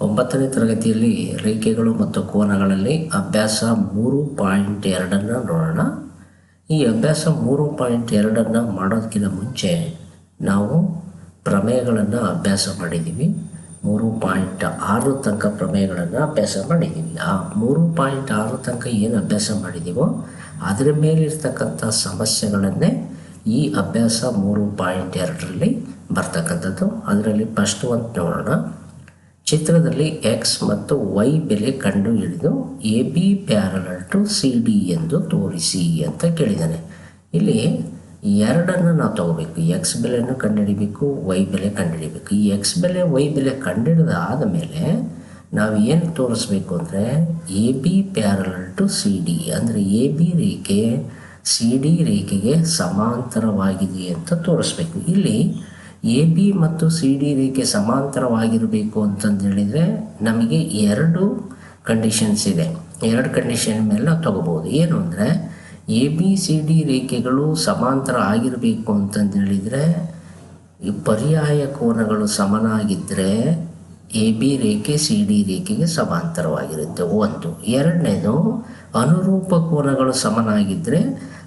ಒಂಬತ್ತನೇ ತರಗತಿಯಲ್ಲಿ ರೇಖೆಗಳು ಮತ್ತು ಕೋನಗಳಲ್ಲಿ ಅಭ್ಯಾಸ ಮೂರು ಪಾಯಿಂಟ್ ಎರಡನ್ನು ನೋಡೋಣ. ಈ ಅಭ್ಯಾಸ ಮೂರು ಪಾಯಿಂಟ್ ಎರಡನ್ನು ಮಾಡೋದಕ್ಕಿಂತ ಮುಂಚೆ ನಾವು ಪ್ರಮೇಯಗಳನ್ನು ಅಭ್ಯಾಸ ಮಾಡಿದ್ದೀವಿ ಮೂರು ಪಾಯಿಂಟ್ ಆರು ತನಕ ಪ್ರಮೇಯಗಳನ್ನು ಅಭ್ಯಾಸ ಮಾಡಿದ್ದೀವಿ ಆ ಮೂರು ಪಾಯಿಂಟ್ ಆರು ತನಕ ಏನು ಅಭ್ಯಾಸ ಮಾಡಿದ್ದೀವೋ ಅದರ ಮೇಲಿರ್ತಕ್ಕಂಥ ಸಮಸ್ಯೆಗಳನ್ನೇ ಈ ಅಭ್ಯಾಸ ಮೂರು ಪಾಯಿಂಟ್ ಎರಡರಲ್ಲಿ ಬರ್ತಕ್ಕಂಥದ್ದು. ಅದರಲ್ಲಿ ಫಸ್ಟ್ ಒಂದು ನೋಡೋಣ. ಚಿತ್ರದಲ್ಲಿ ಎಕ್ಸ್ ಮತ್ತು ವೈ ಬೆಲೆ ಕಂಡು ಹಿಡಿದು A B parallel to C D ಎಂದು ತೋರಿಸಿ ಅಂತ ಕೇಳಿದ್ದಾನೆ ಇಲ್ಲಿ ಎರಡನ್ನು ನಾವು ತಗೋಬೇಕು. ಎಕ್ಸ್ ಬೆಲೆಯನ್ನು ಕಂಡುಹಿಡಿಬೇಕು ವೈ ಬೆಲೆ ಕಂಡುಹಿಡಿಬೇಕು. ಈ ಎಕ್ಸ್ ಬೆಲೆ ವೈ ಬೆಲೆ ಕಂಡುಹಿಡಿದ ಆದಮೇಲೆ ನಾವು ಏನು ತೋರಿಸ್ಬೇಕು ಅಂದರೆ A B parallel to C D ಅಂದರೆ ಎ ಬಿ ರೇಖೆ ಸಿ ಡಿ ರೇಖೆಗೆ ಸಮಾಂತರವಾಗಿದೆ ಅಂತ ತೋರಿಸ್ಬೇಕು. ಇಲ್ಲಿ ಎ ಬಿ ಮತ್ತು ಸಿ ಡಿ ರೇಖೆ ಸಮಾಂತರವಾಗಿರಬೇಕು ಅಂತಂದು ಹೇಳಿದರೆ ನಮಗೆ ಎರಡು ಕಂಡೀಷನ್ಸ್ ಇದೆ. ಎರಡು ಕಂಡೀಷನ್ ಮೇಲೆ ನಾವು ತಗೋಬೋದು ಏನು ಅಂದರೆ ಎ ಬಿ ಸಿ ಡಿ ರೇಖೆಗಳು ಸಮಾಂತರ ಆಗಿರಬೇಕು ಅಂತಂದು ಹೇಳಿದರೆ ಈ ಪರ್ಯಾಯ ಕೋನಗಳು ಸಮನಾಗಿದ್ದರೆ ಎ ಬಿ ರೇಖೆ ಸಿ ಡಿ ರೇಖೆಗೆ ಸಮಾಂತರವಾಗಿರುತ್ತೆ. ಒಂದು. ಎರಡನೇದು ಅನುರೂಪ ಕೋನಗಳು ಸಮನಾಗಿದ್ದರೆ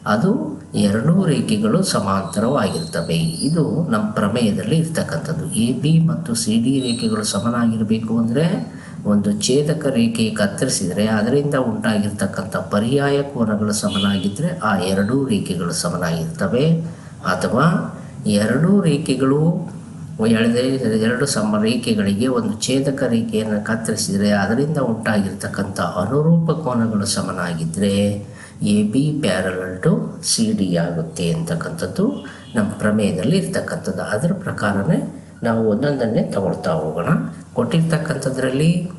ಅದು ಎರಡೂ ರೇಖೆಗಳು ಸಮಾಂತರವಾಗಿರ್ತವೆ. ಇದು ನಮ್ಮ ಪ್ರಮೇಯದಲ್ಲಿ ಇರ್ತಕ್ಕಂಥದ್ದು. ಎ, ಬಿ ಮತ್ತು ಸಿ, ಡಿ ರೇಖೆಗಳು ಸಮನಾಗಿರಬೇಕು ಅಂದರೆ ಒಂದು ಛೇದಕ ರೇಖೆ ಕತ್ತರಿಸಿದರೆ ಅದರಿಂದ ಉಂಟಾಗಿರ್ತಕ್ಕಂಥ ಪರ್ಯಾಯ ಕೋನಗಳು ಸಮನಾಗಿದ್ದರೆ ಆ ಎರಡೂ ರೇಖೆಗಳು ಸಮನಾಗಿರ್ತವೆ. ಅಥವಾ ಎರಡೂ ರೇಖೆಗಳು ಎಳೆದೆ, ಎರಡು ಸಮ ರೇಖೆಗಳಿಗೆ ಒಂದು ಛೇದಕ ರೇಖೆಯನ್ನು ಕತ್ತರಿಸಿದರೆ ಅದರಿಂದ ಉಂಟಾಗಿರ್ತಕ್ಕಂಥ ಅನುರೂಪ ಕೋನಗಳು ಸಮನಾಗಿದ್ದರೆ A B parallel to C D ಆಗುತ್ತೆ ಅಂತಕ್ಕಂಥದ್ದು ನಮ್ಮ ಪ್ರಮೇಯದಲ್ಲಿ ಇರ್ತಕ್ಕಂಥದ್ದು. ಅದರ ಪ್ರಕಾರನೇ ನಾವು ಒಂದೊಂದನ್ನೇ ತಗೊಳ್ತಾ ಹೋಗೋಣ. ಕೊಟ್ಟಿರ್ತಕ್ಕಂಥದ್ರಲ್ಲಿ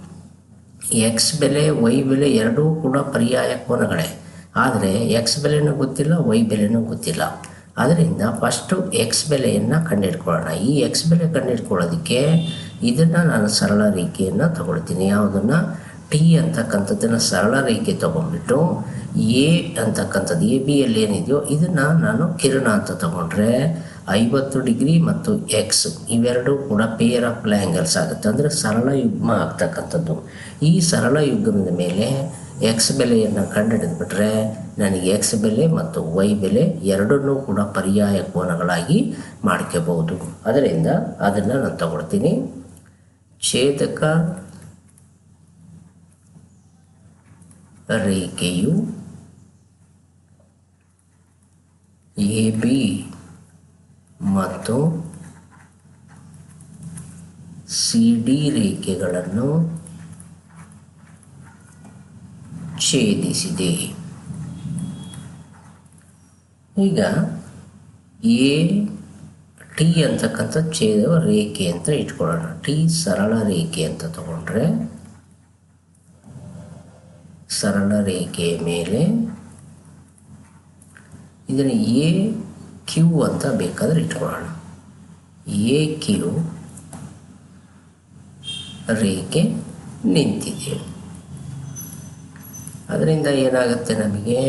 ಎಕ್ಸ್ ಬೆಲೆ ವೈ ಬೆಲೆ ಎರಡೂ ಕೂಡ ಪರ್ಯಾಯ ಕೋನಗಳೇ. ಆದರೆ ಎಕ್ಸ್ ಬೆಲೆನೂ ಗೊತ್ತಿಲ್ಲ ವೈ ಬೆಲೆನೂ ಗೊತ್ತಿಲ್ಲ. ಅದರಿಂದ ಫಸ್ಟು ಎಕ್ಸ್ ಬೆಲೆಯನ್ನು ಕಂಡುಹಿಡ್ಕೊಳ್ಳೋಣ. ಈ ಎಕ್ಸ್ ಬೆಲೆ ಕಂಡುಹಿಡ್ಕೊಳ್ಳೋದಕ್ಕೆ ಇದನ್ನು ನಾನು ಸರಳ ರೀತಿಯನ್ನು ತಗೊಳ್ತೀನಿ. ಯಾವುದನ್ನು? ಟಿ ಅಂತಕ್ಕಂಥದ್ದನ್ನು ಸರಳ ರೇಖೆ ತೊಗೊಂಡ್ಬಿಟ್ಟು ಎ ಅಂತಕ್ಕಂಥದ್ದು, ಎ, ಬಿ ಅಲ್ಲಿ ಏನಿದೆಯೋ ಇದನ್ನು ನಾನು ಕಿರಣ ಅಂತ ತಗೊಂಡ್ರೆ ಐವತ್ತು ಡಿಗ್ರಿ ಮತ್ತು ಎಕ್ಸ್ ಇವೆರಡೂ ಕೂಡ ಪೇರ್ ಆಫ್ ಪ್ಲ್ಯಾಂಗಲ್ಸ್ ಆಗುತ್ತೆ. ಅಂದರೆ ಸರಳ ಯುಗ್ಮ ಆಗ್ತಕ್ಕಂಥದ್ದು. ಈ ಸರಳ ಯುಗ್ಮದ ಮೇಲೆ ಎಕ್ಸ್ ಬೆಲೆಯನ್ನು ಕಂಡುಹಿಡಿದ್ಬಿಟ್ರೆ ನನಗೆ ಎಕ್ಸ್ ಬೆಲೆ ಮತ್ತು ವೈ ಬೆಲೆ ಎರಡನ್ನೂ ಕೂಡ ಪರ್ಯಾಯ ಕೋನಗಳಾಗಿ ಮಾಡ್ಕೋಬಹುದು. ಅದರಿಂದ ಅದನ್ನು ನಾನು ತಗೊಳ್ತೀನಿ. ಛೇದಕ ರೇಖೆಯು ಎ, ಬಿ ಮತ್ತು ಸಿ, ಡಿ ರೇಖೆಗಳನ್ನು ಛೇದಿಸಿದೆ. ಈಗ ಎ, ಟಿ ಅಂತಕ್ಕಂಥ ಛೇದ ರೇಖೆ ಅಂತ ಇಟ್ಕೊಳ್ಳೋಣ. ಟಿ ಸರಳ ರೇಖೆ ಅಂತ ತಗೊಂಡ್ರೆ ಸರಳ ರೇಖೆಯ ಮೇಲೆ ಇದನ್ನು ಎ ಕ್ಯೂ ಅಂತ ಬೇಕಾದರೆ ಇಟ್ಕೊಳ್ಳೋಣ. ಎ ಕ್ಯೂ ರೇಖೆ ನಿಂತಿದೆ. ಅದರಿಂದ ಏನಾಗುತ್ತೆ ನಮಗೆ?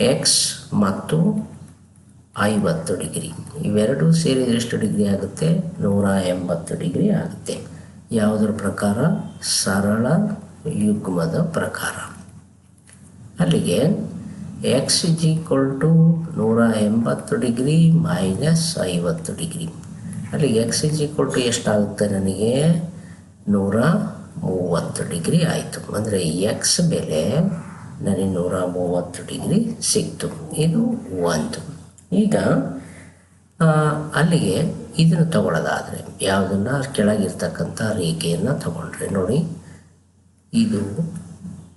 ಎಕ್ಸ್ ಮತ್ತು ಐವತ್ತು ಡಿಗ್ರಿ. ಇವೆರಡೂ ಸೇರಿದರೆ ಎಷ್ಟು ಡಿಗ್ರಿ ಆಗುತ್ತೆ? ನೂರ ಎಂಬತ್ತು ಡಿಗ್ರಿ ಆಗುತ್ತೆ. ಯಾವುದರ ಪ್ರಕಾರ? ಸರಳ ಯುಗ್ಮದ ಪ್ರಕಾರ. ಅಲ್ಲಿಗೆ ಎಕ್ಸ್ ಇಸ್ ಈಕ್ವಲ್ ಟು ನೂರ ಎಂಬತ್ತು ಡಿಗ್ರಿ ಮೈನಸ್ ಐವತ್ತು ಡಿಗ್ರಿ. ಅಲ್ಲಿಗೆ ಎಕ್ಸ್ ಇಸ್ ಈಕ್ವಲ್ ಟು ಎಷ್ಟಾಗುತ್ತೆ ನನಗೆ? ನೂರ ಮೂವತ್ತು ಡಿಗ್ರಿ ಆಯಿತು. ಅಂದರೆ ಎಕ್ಸ್ ಬೆಲೆ ನನಗೆ ನೂರ ಮೂವತ್ತು ಡಿಗ್ರಿ ಸಿಕ್ತು. ಇದು ಒಂದು. ಈಗ ಅಲ್ಲಿಗೆ ಇದನ್ನು ತಗೊಳ್ಳೋದಾದರೆ, ಯಾವುದನ್ನು ಕೆಳಗಿರ್ತಕ್ಕಂಥ ರೇಖೆಯನ್ನು ತಗೊಂಡ್ರೆ ನೋಡಿ. ಇದು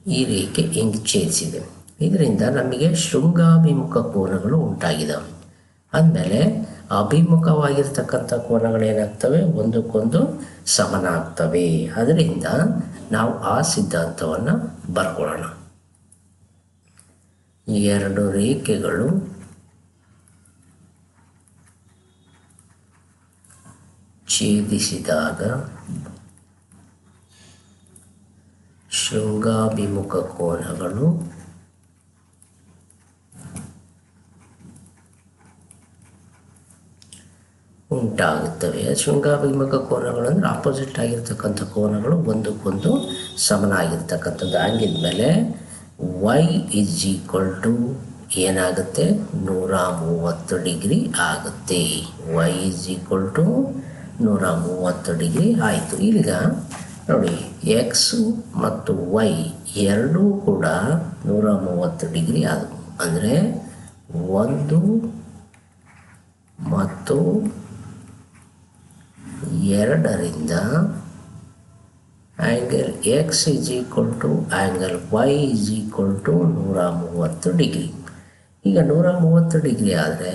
ಈ ರೇಖೆ ಹಿಂಗೆ ಛೇದಿಸಿದೆ. ಇದರಿಂದ ನಮಗೆ ಶೃಂಗಾಭಿಮುಖ ಕೋನಗಳು ಉಂಟಾಗಿದ್ದಾವೆ ಆದಮೇಲೆ ಅಭಿಮುಖವಾಗಿರ್ತಕ್ಕಂಥ ಕೋನಗಳೇನಾಗ್ತವೆ? ಒಂದಕ್ಕೊಂದು ಸಮನ ಆಗ್ತವೆ ಅದರಿಂದ ನಾವು ಆ ಸಿದ್ಧಾಂತವನ್ನು ಬರ್ಕೊಳ್ಳೋಣ. ಎರಡು ರೇಖೆಗಳು ಛೇದಿಸಿದಾಗ ಶೃಂಗಾಭಿಮುಖ ಕೋನಗಳು. ಉಂಟಾಗುತ್ತವೆ. ಶೃಂಗಾಭಿಮುಖ ಕೋನಗಳಂದ್ರೆ ಆಪೋಸಿಟ್ ಆಗಿರ್ತಕ್ಕಂಥ ಕೋನಗಳು ಒಂದಕ್ಕೊಂದು ಸಮನಾಗಿರ್ತಕ್ಕಂಥದ್ದು. ಹಂಗಿದ್ಮೇಲೆ ವೈ ಇಸ್ ಈಕ್ವಲ್ ಟು ಏನಾಗುತ್ತೆ? ನೂರ ಮೂವತ್ತು ಡಿಗ್ರಿ ಆಗುತ್ತೆ. ವೈ ಇಸ್ ಈಕ್ವಲ್ ಟು ನೂರ ಮೂವತ್ತು ಡಿಗ್ರಿ ಆಯಿತು. ಈಗ ನೋಡಿ ಎಕ್ಸು ಮತ್ತು ವೈ ಎರಡೂ ಕೂಡ ನೂರ ಮೂವತ್ತು ಡಿಗ್ರಿ ಆದವು ಅಂದರೆ ಒಂದು ಮತ್ತು ಎರಡರಿಂದ angle X is equal to angle Y is equal to ನೂರ ಮೂವತ್ತು ಡಿಗ್ರಿ. ಈಗ ನೂರ ಮೂವತ್ತು ಡಿಗ್ರಿ ಆದರೆ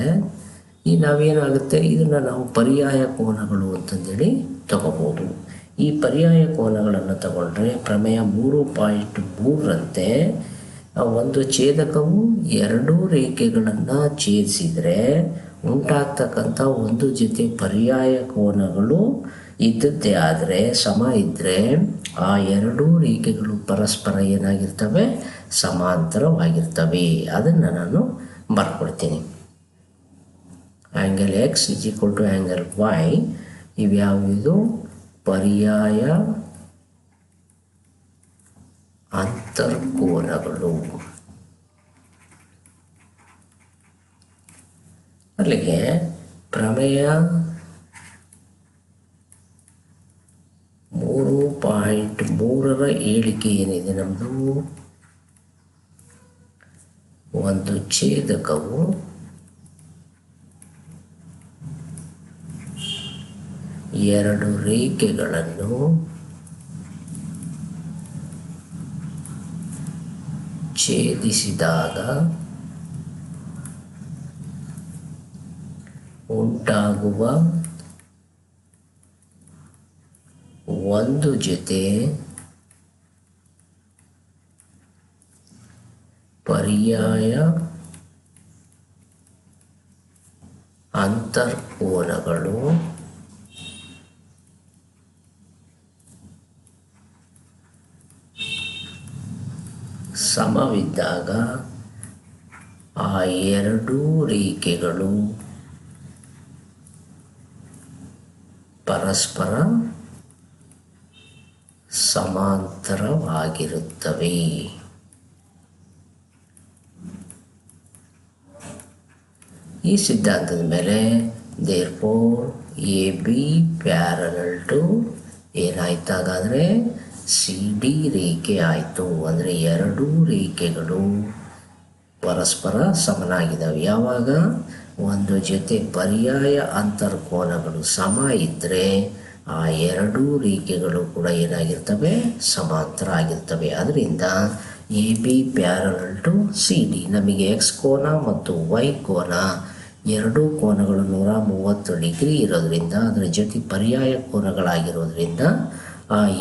ಈ ನಾವೇನಾಗುತ್ತೆ? ಇದನ್ನು ನಾವು ಪರ್ಯಾಯ ಕೋನಗಳು ಅಂತಂದೇಳಿ ತಗೋಬೋದು. ಈ ಪರ್ಯಾಯ ಕೋನಗಳನ್ನು ತಗೊಂಡ್ರೆ ಪ್ರಮೇಯ ಮೂರು ಪಾಯಿಂಟ್ ಮೂರರಂತೆ ಒಂದು ಛೇದಕವು ಎರಡೂ ರೇಖೆಗಳನ್ನು ಛೇದಿಸಿದರೆ ಉಂಟಾಗ್ತಕ್ಕಂಥ ಒಂದು ಜೊತೆ ಪರ್ಯಾಯ ಕೋನಗಳು ಇದ್ದದ್ದೇ ಆದರೆ, ಸಮ ಇದ್ದರೆ ಆ ಎರಡೂ ರೇಖೆಗಳು ಪರಸ್ಪರ ಏನಾಗಿರ್ತವೆ? ಸಮಾಂತರವಾಗಿರ್ತವೆ. ಅದನ್ನು ನಾನು ಬರ್ಕೊಡ್ತೀನಿ. Angle X equal to angle Y ಇವ್ಯಾವುದು? ಪರ್ಯಾಯ ಅಂತರ್ಕೋನಗಳು. ಅಲ್ಲಿಗೆ ಪ್ರಮೇಯ ಮೂರು ಪಾಯಿಂಟ್ ಮೂರರ ಹೇಳಿಕೆ ಏನಿದೆ ನಮ್ಮದು ಒಂದು ಛೇದಕವು ಎರಡು ರೇಖೆಗಳನ್ನು ಛೇದಿಸಿದಾಗ ಉಂಟಾಗುವ ಒಂದು ಜೊತೆ ಪರ್ಯಾಯ ಅಂತರ್ಕೋನಗಳು ಸಮವಿದ್ದಾಗ ಆ ಎರಡೂ ರೇಖೆಗಳು ಪರಸ್ಪರ ಸಮಾಂತರವಾಗಿರುತ್ತವೆ. ಈ ಸಿದ್ಧಾಂತದ ಮೇಲೆ therefore A B parallel to ಏನಾಯ್ತು ಹಾಗಾದರೆ ಸಿ ಡಿ ರೇಖೆ ಆಯಿತು ಅಂದರೆ ಎರಡೂ ರೇಖೆಗಳು ಪರಸ್ಪರ ಸಮನಾಗಿದ್ದಾವೆ. ಯಾವಾಗ? ಒಂದು ಜೊತೆ ಪರ್ಯಾಯ ಅಂತರ್ಕೋನಗಳು ಸಮ ಇದ್ದರೆ ಆ ಎರಡೂ ರೇಖೆಗಳು ಕೂಡ ಏನಾಗಿರ್ತವೆ? ಸಮಾಂತರ ಆಗಿರ್ತವೆ. ಅದರಿಂದ A, B parallel to C, D. ನಮಗೆ ಎಕ್ಸ್ ಕೋನ ಮತ್ತು ವೈ ಕೋನ ಎರಡೂ ಕೋನಗಳು ನೂರ ಮೂವತ್ತು ಡಿಗ್ರಿ ಇರೋದರಿಂದ, ಅದರ ಜೊತೆ ಪರ್ಯಾಯ ಕೋನಗಳಾಗಿರೋದ್ರಿಂದ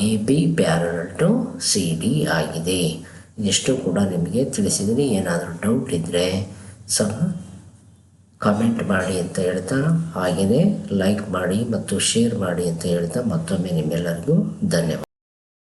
A B parallel to C D ಆಗಿದೆ. ಇಷ್ಟು ಕೂಡ ನಿಮಗೆ ತಿಳಿಸಿದರೆ ಏನಾದರೂ ಡೌಟ್ ಇದ್ದರೆ ಸಹ ಕಮೆಂಟ್ ಮಾಡಿ ಅಂತ ಹೇಳ್ತಾ ಹಾಗೆಯೇ ಲೈಕ್ ಮಾಡಿ ಮತ್ತು ಶೇರ್ ಮಾಡಿ ಅಂತ ಹೇಳ್ತಾ ಮತ್ತೊಮ್ಮೆ ನಿಮ್ಮೆಲ್ಲರಿಗೂ ಧನ್ಯವಾದ.